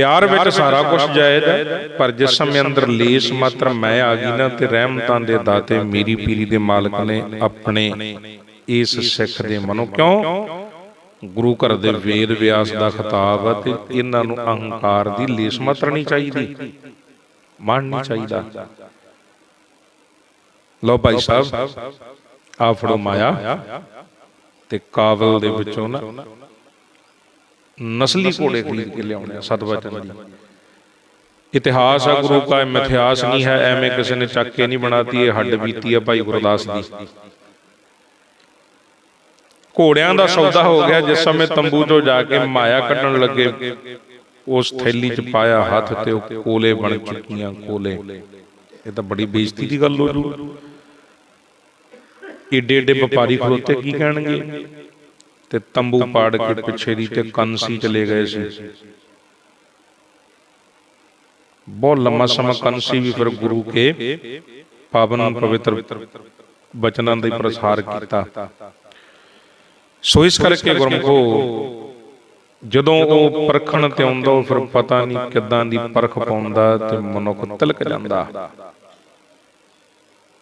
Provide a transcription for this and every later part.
ਪਿਆਰ ਵਿੱਚ ਸਾਰਾ ਕੁਝ ਜਾਇਜ਼ ਹੈ ਪਰ ਜਿਸ ਸਮੇਂ ਅੰਦਰ ਲੇਸ ਮਾਤਰ ਮੈਂ ਆ ਗਈ ਨਾ ਤੇ ਰਹਿਮਤਾਂ ਦੇ ਦਾਤੇ ਮੇਰੀ ਪੀਰੀ ਦੇ ਮਾਲਕ ਨੇ ਆਪਣੇ ਇਸ ਸਿੱਖ ਦੇ ਮਨੋਂ ਕਿਉਂ? ਗੁਰੂ ਘਰ ਦੇ ਵੇਦ ਵਿਆਸ ਦਾ ਖਿਤਾਬ ਹੈ ਤੇ ਇਹਨਾਂ ਨੂੰ ਅਹੰਕਾਰ ਦੀ ਲੇਸ ਮਾਤਰ ਨਹੀਂ ਚਾਹੀਦੀ। ਮਨ ਨਹੀਂ ਚਾਹੀਦਾ। ਲਓ ਭਾਈ ਸਾਹਿਬ ਆ ਫੜੋ ਮਾਇਆ ਤੇ ਕਾਬਲ ਦੇ ਵਿੱਚੋਂ ਨਾ ਨਸਲੀ ਘੋੜੇ ਖਰੀਦ ਕੇ ਲਿਆਉਣੇ ਆ ਸਤਵਚਨ ਦੀ ਇਤਿਹਾਸ ਆ ਗੁਰੂ ਕਾ ਮਿਥਿਆਸ ਨਹੀਂ ਹੈ ਐਵੇਂ ਕਿਸੇ ਨੇ ਚੱਕ ਕੇ ਨਹੀਂ ਬਣਾਤੀ ਇਹ ਹੱਡ ਬੀਤੀ ਆ ਭਾਈ ਗੁਰਦਾਸ ਦੀ। ਘੋੜਿਆਂ ਦਾ ਸੌਦਾ ਹੋ ਗਿਆ ਜਿਸ ਸਮੇਂ ਤੰਬੂ ਚੋਂ ਜਾ ਕੇ ਮਾਇਆ ਕੱਢਣ ਲੱਗੇ ਉਸ ਥੈਲੀ 'ਚ ਪਾਇਆ ਹੱਥ ਤੇ ਉਹ ਕੋਲੇ ਬਣ ਚੁੱਕੀਆਂ ਕੋਲੇ। ਇਹ ਤਾਂ ਬੜੀ ਬੇਇੱਜ਼ਤੀ ਦੀ ਗੱਲ ਹੋ ਜੂ। ਏਡੇ ਏਡੇ ਵਪਾਰੀ ਖਲੋਤੇ ਕੀ ਕਹਿਣਗੇ? ਤੇ ਤੰਬੂ ਪਾੜ ਕੇ ਪਿੱਛੇ ਦੀ ਤੇ ਕੰਸੀ ਚਲੇ ਗਏ ਸੀ। ਬਹੁਤ ਲੰਮਾ ਸਮਾਂ ਕੰਸੀ ਵੀ ਫਿਰ ਗੁਰੂ ਕੇ ਪਾਵਨ ਪਵਿੱਤਰ ਬਚਨਾਂ ਦਾ ਪ੍ਰਸਾਰ ਕੀਤਾ। ਸੋ ਇਸ ਕਰਕੇ ਗੁਰਮਖੋ ਜਦੋਂ ਉਹ ਪਰਖਣ ਤੇ ਆਉਂਦਾ ਉਹ ਫਿਰ ਪਤਾ ਨਹੀਂ ਕਿੱਦਾਂ ਦੀ ਪਰਖ ਪਾਉਂਦਾ ਤੇ ਮਨੁੱਖ ਤਿਲਕ ਜਾਂਦਾ।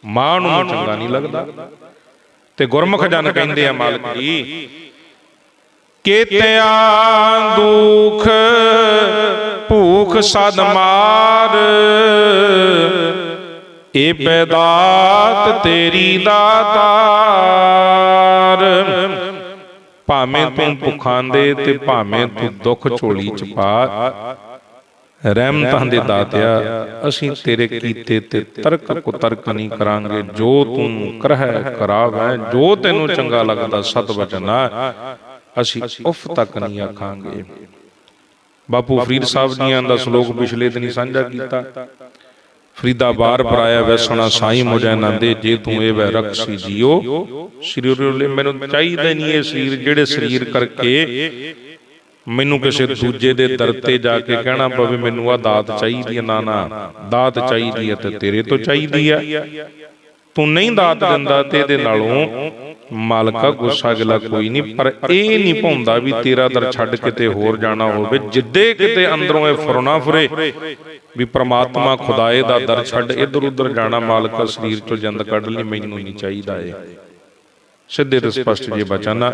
ਮਾਂ ਨੂੰ ਚੰਗਾ ਨਹੀਂ ਲੱਗਦਾ। ਤੇ ਗੁਰਮੁਖ ਜਨ ਕਹਿੰਦੇ ਆ ਮਾਲਕ ਜੀ ਕੀਤਿਆਂ ਦੁਖ ਭੂਖ ਸਦ ਮਾਰ। ਇਹ ਪੈਦਾਤ ਤੇਰੀ ਦਾਤਾਰ ਭਾਵੇਂ ਤੂੰ ਭੁੱਖਾਂ ਦੇ ਤੇ ਭਾਵੇਂ ਤੂੰ ਦੁੱਖ ਝੋਲੀ ਚ ਪਾ। ਰਹਿਮਤਾਂ ਦੇ ਦਾਤਿਆ ਅਸੀਂ ਤੇਰੇ ਕੀਤੇ ਤੇ ਤਰਕ ਕੁਤਰਕ ਨਹੀਂ ਕਰਾਂਗੇ। ਜੋ ਤੂੰ ਕਰਹਿ ਕਰਾਵੈ ਜੋ ਤੈਨੂੰ ਚੰਗਾ ਲੱਗਦਾ ਸਤ ਵਚਨਾ ਅਸੀਂ ਉਫ ਤੱਕ ਨਹੀਂ ਆਖਾਂਗੇ। ਬਾਪੂ ਫਰੀਦ ਸਾਹਿਬ ਜੀਆਂ ਦਾ ਸ਼ਲੋਕ ਪਿਛਲੇ ਦਿਨੀ ਸਾਂਝਾ ਕੀਤਾ। ਫਰੀਦਾ ਬਾਰ ਪਰਾਇਆ ਵੈਸਣਾ ਸਾਈ ਮੁਝੈ ਨੰਦੇ ਜੇ ਤੂੰ ਇਹ ਵੈ ਰਖਸੀ ਜੀਓ ਸ੍ਰੀ ਰੋਲੇ ਮੈਨੂੰ ਚਾਹੀਦਾ ਨਹੀਂ ਇਹ ਸਰੀਰ ਜਿਹੜੇ ਸਰੀਰ ਕਰਕੇ ਮੈਨੂੰ ਕਿਸੇ ਦੂਜੇ ਦੇ ਦਰ ਤੇ ਜਾ ਕੇ ਕਹਿਣਾ ਪਵੇ ਮੈਨੂੰ ਆ ਦਾਤ ਚਾਹੀਦੀ ਹੈ ਨਾ ਨਾ ਦਾਤ ਚਾਹੀਦੀ ਹੈ ਤੇ ਤੇਰੇ ਤੋਂ ਚਾਹੀਦੀ ਹੈ। ਤੂੰ ਨਹੀਂ ਦਾਤ ਦਿੰਦਾ ਤੇ ਇਹਦੇ ਨਾਲੋਂ। ਮਾਲਕਾ ਗੁੱਸਾ ਗਿਲਾ ਕੋਈ ਨਹੀਂ ਪਰ ਇਹ ਨਹੀਂ ਭੌਂਦਾ ਵੀ ਤੇਰਾ ਦਰ ਛੱਡ ਕਿਤੇ ਹੋਰ ਜਾਣਾ ਹੋਵੇ ਜਿੱਦੇ ਕਿਤੇ ਅੰਦਰੋਂ ਇਹ ਫੁਰਨਾ ਫੁਰੇ ਵੀ ਪ੍ਰਮਾਤਮਾ ਖੁਦਾਏ ਦਾ ਦਰ ਛੱਡ ਇੱਧਰ ਉੱਧਰ ਜਾਣਾ ਮਾਲਕਾ ਸਰੀਰ ਚੋਂ ਜਿੰਦ ਕੱਢ ਲਈ ਮੈਨੂੰ ਨਹੀਂ ਚਾਹੀਦਾ ਏ ਸਿੱਧੇ ਤੇ ਸਪਸ਼ਟ ਜੇ ਬਚਨ